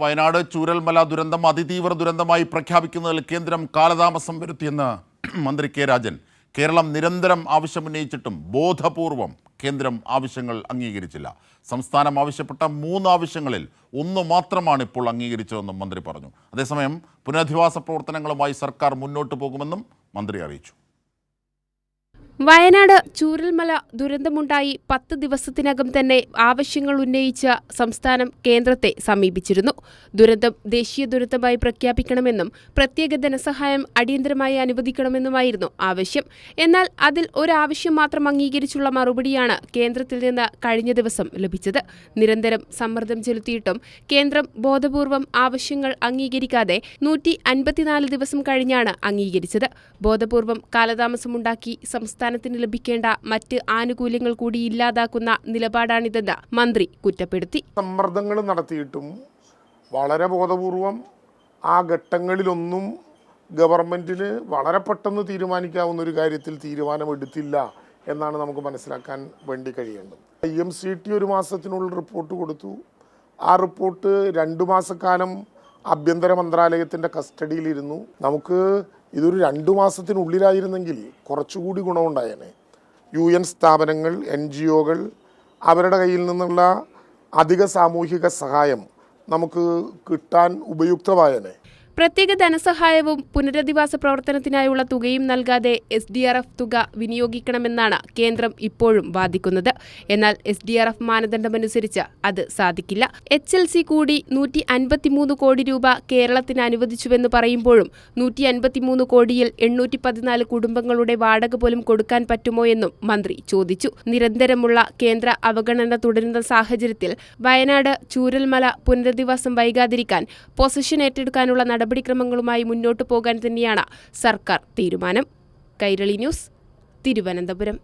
വയനാട് ചൂരൽമല ദുരന്തം അതിതീവ്ര ദുരന്തമായി പ്രഖ്യാപിക്കുന്നതിൽ കേന്ദ്രം കാലതാമസം വരുത്തിയെന്ന് മന്ത്രി കെ രാജൻ. കേരളം നിരന്തരം ആവശ്യമുന്നയിച്ചിട്ടും ബോധപൂർവം കേന്ദ്രം ആവശ്യങ്ങൾ അംഗീകരിച്ചില്ല. സംസ്ഥാനം ആവശ്യപ്പെട്ട മൂന്ന് ആവശ്യങ്ങളിൽ ഒന്ന് മാത്രമാണ് ഇപ്പോൾ അംഗീകരിച്ചതെന്നും മന്ത്രി പറഞ്ഞു. അതേസമയം പുനരധിവാസ പ്രവർത്തനങ്ങളുമായി സർക്കാർ മുന്നോട്ട് പോകുമെന്നും മന്ത്രി അറിയിച്ചു. വയനാട് ചൂരൽമല ദുരന്തമുണ്ടായി പത്ത് ദിവസത്തിനകം തന്നെ ആവശ്യങ്ങൾ ഉന്നയിച്ച സംസ്ഥാനം കേന്ദ്രത്തെ സമീപിച്ചിരുന്നു. ദുരന്തം ദേശീയ ദുരന്തമായി പ്രഖ്യാപിക്കണമെന്നും പ്രത്യേക ധനസഹായം അടിയന്തരമായി അനുവദിക്കണമെന്നുമായിരുന്നു ആവശ്യം. എന്നാൽ അതിൽ ഒരാവശ്യം മാത്രം അംഗീകരിച്ചുള്ള മറുപടിയാണ് കേന്ദ്രത്തിൽ നിന്ന് കഴിഞ്ഞ ദിവസം ലഭിച്ചത്. നിരന്തരം സമ്മർദ്ദം ചെലുത്തിയിട്ടും കേന്ദ്രം ബോധപൂർവം ആവശ്യങ്ങൾ അംഗീകരിക്കാതെ നൂറ്റി ദിവസം കഴിഞ്ഞാണ് അംഗീകരിച്ചത്. ബോധപൂർവം കാലതാമസമുണ്ടാക്കി സംസ്ഥാനത്തിന് ലഭിക്കേണ്ട മറ്റ് ആനുകൂല്യങ്ങൾ കൂടി ഇല്ലാതാക്കുന്ന നിലപാടാണിതെന്ന് മന്ത്രി കുറ്റപ്പെടുത്തി. സമ്മർദ്ദങ്ങൾ നടത്തിയിട്ടും വളരെ ബോധപൂർവം ആ ഘട്ടങ്ങളിലൊന്നും ഗവൺമെന്റിന് വളരെ പെട്ടെന്ന് തീരുമാനിക്കാവുന്ന ഒരു കാര്യത്തിൽ തീരുമാനമെടുത്തില്ല എന്നാണ് നമുക്ക് മനസ്സിലാക്കാൻ വേണ്ടി കഴിയേണ്ടത്. ഐ എം സി ടി ഒരു മാസത്തിനുള്ളിൽ റിപ്പോർട്ട് കൊടുത്തു. ആ റിപ്പോർട്ട് രണ്ടു മാസക്കാലം ആഭ്യന്തര മന്ത്രാലയത്തിന്റെ കസ്റ്റഡിയിലിരുന്നു. നമുക്ക് ഇതൊരു രണ്ടു മാസത്തിനുള്ളിലായിരുന്നെങ്കിൽ കുറച്ചുകൂടി ഗുണമുണ്ടായേനെ. യു എൻ സ്ഥാപനങ്ങൾ എൻ ജി ഒകൾ അവരുടെ കയ്യിൽ നിന്നുള്ള അധിക സാമൂഹിക സഹായം നമുക്ക് കിട്ടാൻ ഉപയുക്തമായേനെ. പ്രത്യേക ധനസഹായവും പുനരധിവാസ പ്രവർത്തനത്തിനായുള്ള തുകയും നൽകാതെ എസ് ഡി ആർ എഫ് തുക വിനിയോഗിക്കണമെന്നാണ് കേന്ദ്രം ഇപ്പോഴും വാദിക്കുന്നത്. എന്നാൽ എസ് ഡി ആർ എഫ് മാനദണ്ഡമനുസരിച്ച് അത് സാധിക്കില്ല. എച്ച് എൽ സി കൂടി നൂറ്റി അൻപത്തിമൂന്ന് കോടി രൂപ കേരളത്തിന് അനുവദിച്ചുവെന്ന് പറയുമ്പോഴും നൂറ്റി അൻപത്തിമൂന്ന് കോടിയിൽ എണ്ണൂറ്റി പതിനാല് കുടുംബങ്ങളുടെ വാടക പോലും കൊടുക്കാൻ പറ്റുമോ എന്നും മന്ത്രി ചോദിച്ചു. നിരന്തരമുള്ള കേന്ദ്ര അവഗണന തുടരുന്ന സാഹചര്യത്തിൽ വയനാട് ചൂരൽമല പുനരധിവാസം വൈകാതിരിക്കാൻ പൊസിഷൻ ഏറ്റെടുക്കാനുള്ള നടപടിക്രമങ്ങളുമായി മുന്നോട്ടു പോകാൻ തന്നെയാണ് സർക്കാർ തീരുമാനം. കൈരളി ന്യൂസ് തിരുവനന്തപുരം.